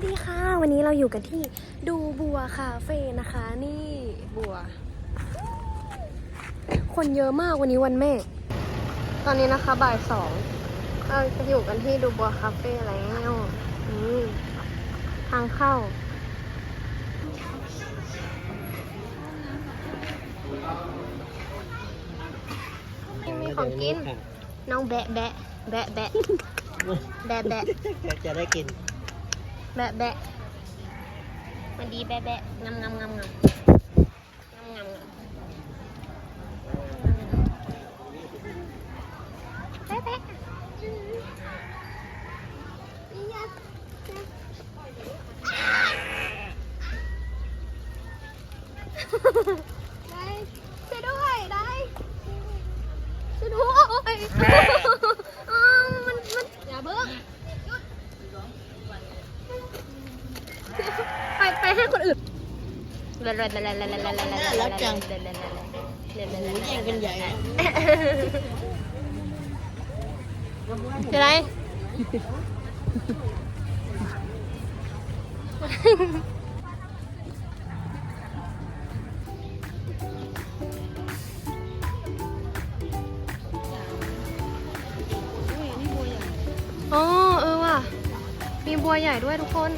วัสดีค่ะ วันนี้เราอยู่กันที่ดูบัวคาเฟ่นะคะ นี่บัว คนเยอะมากวันนี้วันแม่ ตอนนี้นะคะบ่ายสองเราจะอยู่กันที่ดูบัวคาเฟ่แล้วนี่ทางเข้า มีของกิน น้องแบะแบะแบะแบะแบะแบะจะได้กิน แบะแบะมันดีแบะแบะงำงำงำงำงำงำงำแบะแบะได้ช่วยด้วยได้ช่วยด้วยมันมันอย่าเบิ้ง ไปไป ให้คนอื่นรักจังหมูแย่งกันใหญ่จะไรอ๋อเออว่ะ มีบัวใหญ่ด้วยทุกคน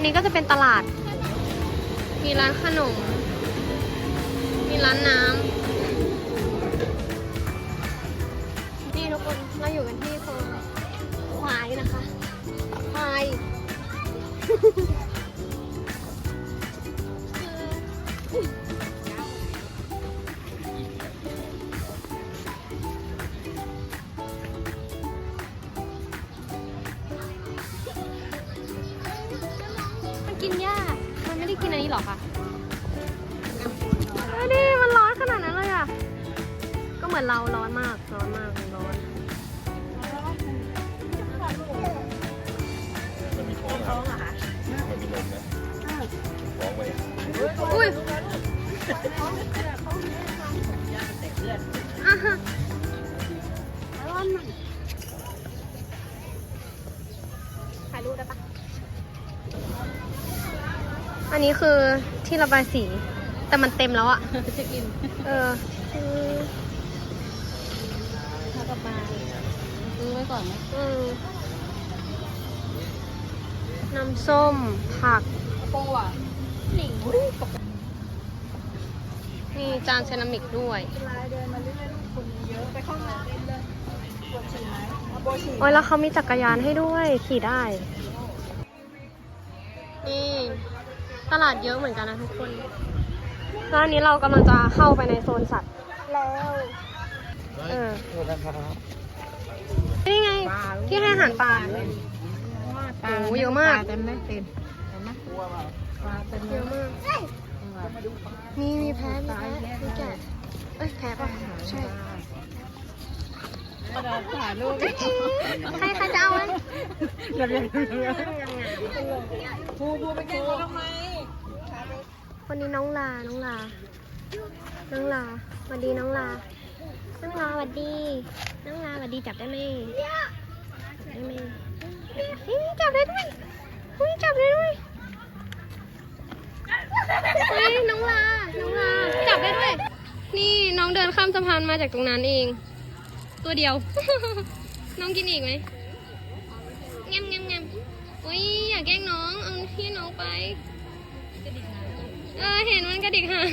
อันนี้ก็จะเป็นตลาด มีร้านขนม มีร้านน้ำ หรอคะเฮ้ยนี่มันร้อนขนาดนั้นเลยอะ ก็เหมือนเราร้อนมาก ร้อนมากร้อนมันมีท้องท้องเหรอคะมันมีนมนะท้องไว้อุ้ยอะฮะร้อนมากถ่ายรูปได้ปะ อันนี้คือที่ระบายสี แต่มันเต็มแล้วอะจะกินเอออืมข้าวกับปลาซื้อไว้ก่อนไหมอืมน้ำส้ม ผัก โป้อะหนิงมีจานเซรามิกด้วย ลายเดินมาเรื่อยๆลูกคนเยอะไปเข้าห้องน้ำเล่นเลยปวดฉี่ไหมเอาโบฉี่โอ้ยแล้วเขามีจักรยานให้ด้วย ขี่ได้ นี่ ตลาดเยอะเหมือนกันนะทุกคนแล้วอันนี้เรากำลังจะเข้าไปในโซนสัตว์แล้วเออโอ้นะครับนี่ไง ที่ให้อาหารปลาโอ้โหเยอะมากเต็มเลยเต็มเห็นไหมปลาเต็มเลเยยอะมากมีมีแพ้มีแพ้มีแกะเอ้ยแพ้ป่ะใช่เราถ่ายรูปใครใครจะเอาไหมเราเรียนพูพูไปแกล้งเขาทำไม คนนี้น้องลา น้องลา น้องลาสวัสดีน้องลา น้องลาสวัสดี น้องลาสวัสดีจับได้ไหมจับได้ไหมจับได้ด้วยเฮ้ยจับได้ด้วยเฮ้ยน้องลา น้องลา จับได้ด้วย นี่น้องเดินข้ามสะพานมาจากตรงนั้นเอง ตัวเดียว น้องกินอีกไหมแงมแงมแงมอุ้ยอยากแกล้งน้อง เอาที่น้องไป เออเห็นมันกระดิกหาง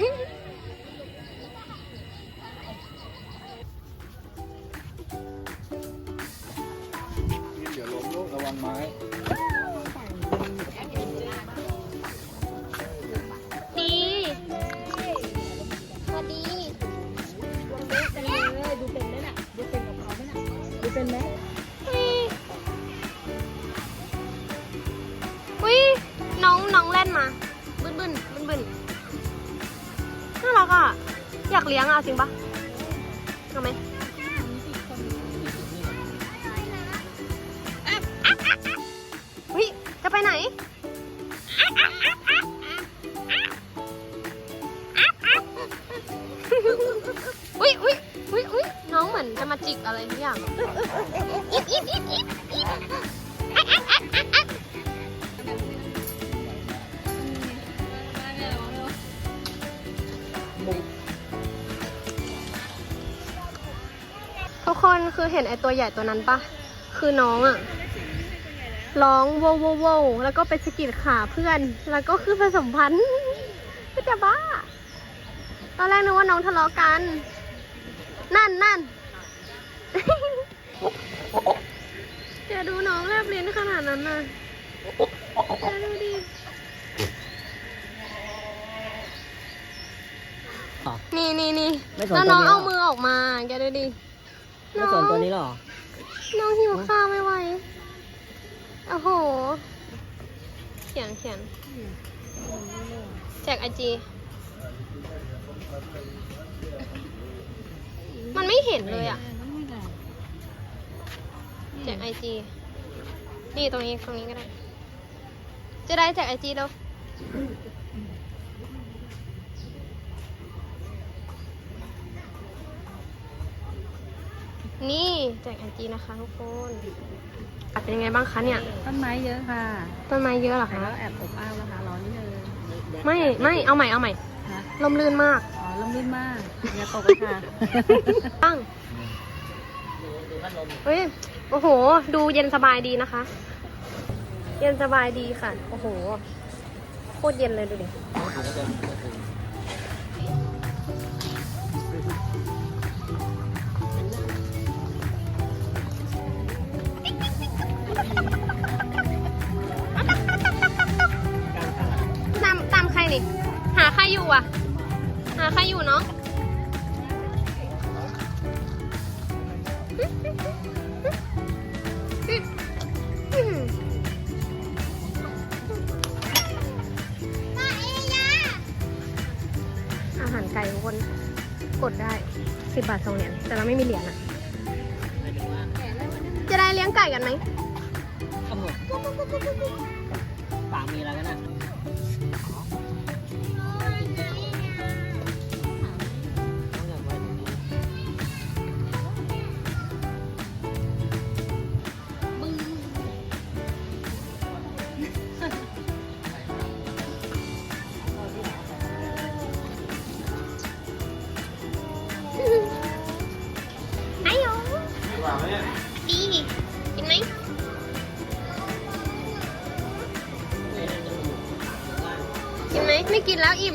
เดี๋ยวล้มลูกระวังไม้ อยากเลี้ยงอะจริงปะทำไม คนคือเห็นไอตัวใหญ่ตัวนั้นปะคือน้องอะร้องโวโวโวแล้วก็ไปสะกิดขาเพื่อน แล้วก็คือผสมพันธุ์ก็จะบ้า ตอนแรกนึกว่าน้องทะเลาะกัน นั่นนั่นจะดูน้องแลบลิ้นขนาดนั้นน่ะจะดูดินี่นี่นี่ไม่สนแล้วน้องตัวนี้เอาหรอมือออกมาแกดูดิ ไม่สนตัวนี้หรอ น้องหิวข้าวไม่ไหวโอ้โห เขียนเขียนแจกไอจี มันไม่เห็นเลยอะ แจกไอจี นี่ตรงนี้ตรงนี้ก็ได้ จะได้แจกไอจีแล้ว นี่แจกไอจีนะคะทุกคนอะเป็นยังไงบ้างคะเนี่ย ต้นไม้เยอะค่ะต้นไม้เยอะเหรอแต่คะ ก็แอบอบอ้าวนะคะร้อนนิดนึงไม่ไม่เอาใหม่เอาใหม่นะลมลื่นมากอ๋อลมลื่นมากอย่าตกเลยค่ะ ตั้งดูพัดลมเฮ้ยโอ้โห ดูเย็นสบายดีนะคะ เย็นสบายดีค่ะ โอ้โห โคตรเย็นเลยดูดิ อาหารไก่ทุกคนกดได้สิบบาทสองเหรียญแต่เราไม่มีเหรียญอะหมายถึงว่าจะได้เลี้ยงไก่กันไหมข้าวหมดปากมีอะไรกันนะ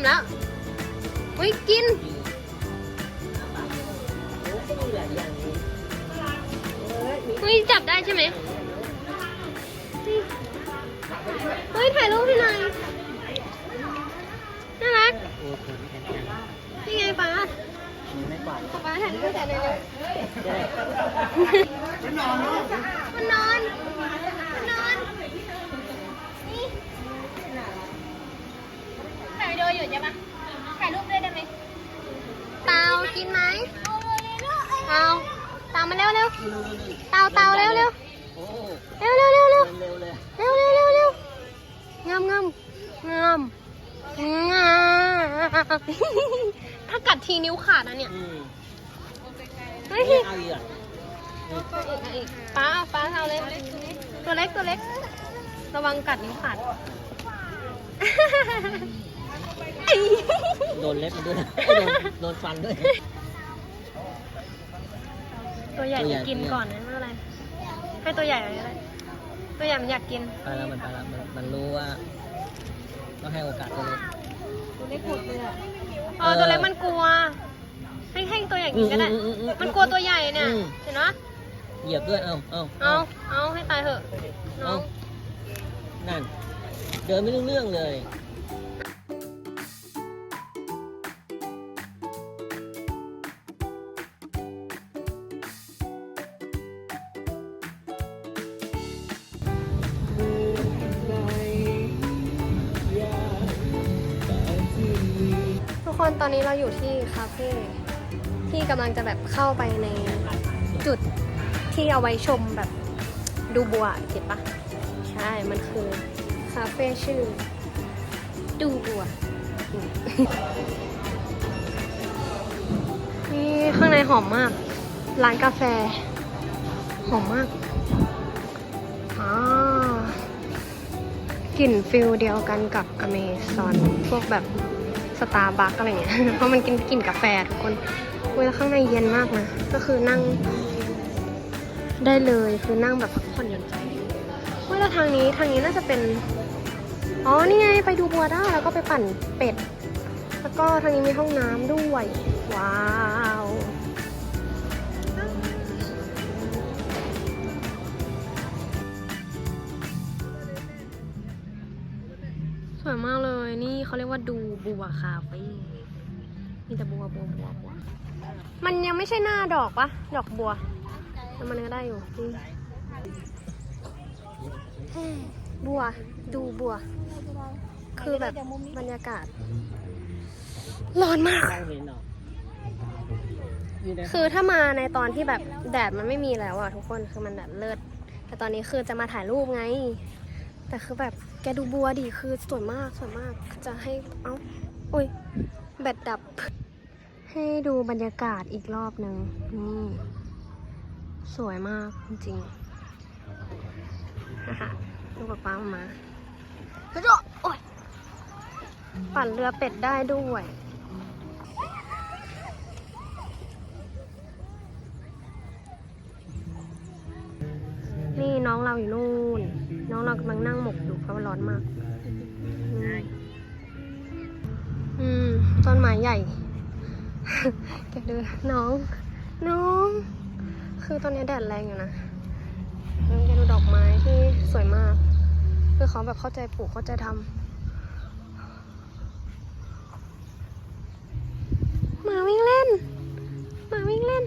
แล้ว อุ้ยกินเฮ้ยจับได้ใช่ไหมเฮ้ยถ่ายรูปให้หน่อยน่ารักนี่ไงป้าป้าถ่ายรูปให้แต่เลยได้มันนอนมันนอน อยู่ใช่ปะถ่ายรูปด้วยได้ไหมเตากินไหมเตาเตามาเร็วเร็วเตาเตาเร็วเร็วเร็วเร็วเร็วเร็วเร็วเร็วเร็วเร็วงามงามงามงามถ้ากัดทีนิ้วขาดนะเนี่ยเฮ้ยป้าเอาป้าเอาเลยตัวเล็กตัวเล็ก ระวังกัดนิ้วขาด โดนเล็บมันด้วยนะโดนโดนฟันด้วย ตัวใหญ่ตัวใหญ่จะกินก่อนนะไม่เป็นไร ให้ตัวใหญ่อะไรก็ได้ตัวใหญ่มันอยากกินไปแล้วมันไปแล้วมันมันรู้ว่าต้องให้โอกาสตัวเล็ก ตัวเล็กหมดเลยอะเออตัวเล็กมันกลัว ให้ให้ตัวใหญ่กินก็ได้อืมอืมอืมมันกลัวตัวใหญ่เนี่ย อืม เห็นไหมเหยียบด้วย เอาเอาเอาเอาให้ตายเถอะน้องนั่น เดินไม่รู้เรื่องเลย ตอนนี้เราอยู่ที่คาเฟ่ที่กำลังจะแบบเข้าไปในจุดที่เอาไว้ชมแบบดูบัวเห็นปะใช่ มันคือคาเฟ่ชื่อ ดูบัว นี่ข้างในหอมมาก ร้านกาแฟ หอมมากอ่ากลิ่นฟิลเดียวกันกับอเมซอนพวกแบบ สตาร์บัคอะไรเงี้ย เพราะมันกินกลิ่นกาแฟทุกคนเวลาข้างในเย็นมากนะ ก็คือนั่ง ได้เลยคือนั่งแบบพักผ่อนหย่อนใจเวลาทางนี้ทางนี้น่าจะเป็น อ๋อ นี่ไงไปดูบัวได้แล้วก็ไปปั่นเป็ด แล้วก็ทางนี้มีห้องน้ำด้วย ว้าว สวยมากเลยนี่เขาเรียกว่าดูบัวคาเฟ่มีแต่บัวบัวบัวบัว มันยังไม่ใช่หน้าดอกปะดอกบัวแต่มันก็ได้อยู่บัวดูบัว คือแบบบรรยากาศ ร้อนมาก คือถ้ามาในตอนที่แบบแดดมันไม่มีแล้วอะทุกคนคือมันแบบเลิศแต่ตอนนี้คือจะมาถ่ายรูปไง แต่คือแบบแกดูบัวดิคือสวยมากสวยมากจะให้เอ้าอุ้ยแบตดับ ให้ดูบรรยากาศอีกรอบหนึ่งนี่ สวยมากจริงๆนะคะดูป๊าป๊ามาแล้วก็โอ้ยปั่นเรือเป็ดได้ด้วยนี่น้องเราอยู่นู่น น้องเรากำลังนั่ง เพราะว่าร้อนมากอืมอืมต้นไม้ใหญ่ แกดูน้อง น้อง คือตอนนี้แดดแรงอยู่นะอืมแกดูดอกไม้ที่สวยมาก คือเขาแบบเข้าใจปลูกเข้าใจทำหมาวิ่งเล่นหมาวิ่งเล่น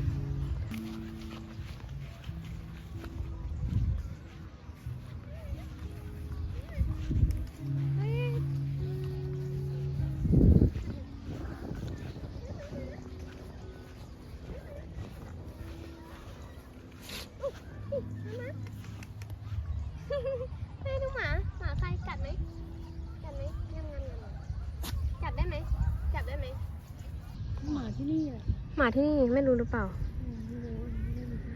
มาที่นี่ไม่รู้หรือเปล่า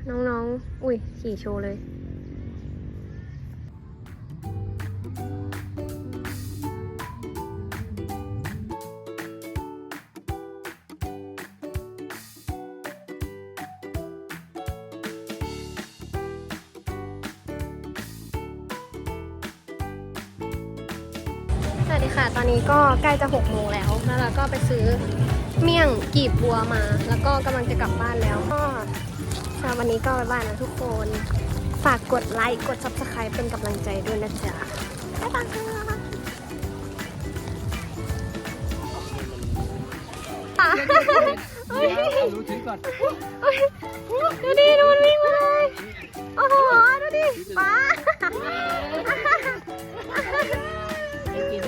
น้องๆ อุ้ยขี่โชว์เลยสวัสดีค่ะ ตอนนี้ก็ใกล้จะหกโมงแล้ว แล้วเราก็ไปซื้อ เมี่ยงกีบบัวมา แล้วก็กำลังจะกลับบ้านแล้ว ก็สำหรับวันนี้ก็บ๊ายบายนะทุกคน ฝากกดไลค์ กด subscribe เป็นกำลังใจด้วยนะจ๊ะบ๊ายบายค่ะเฮ้ยรู้ถึงก่อนเฮ้ยดูดิดูมันวิ่งมาเลย โอ้โห ดูดิป้ากิน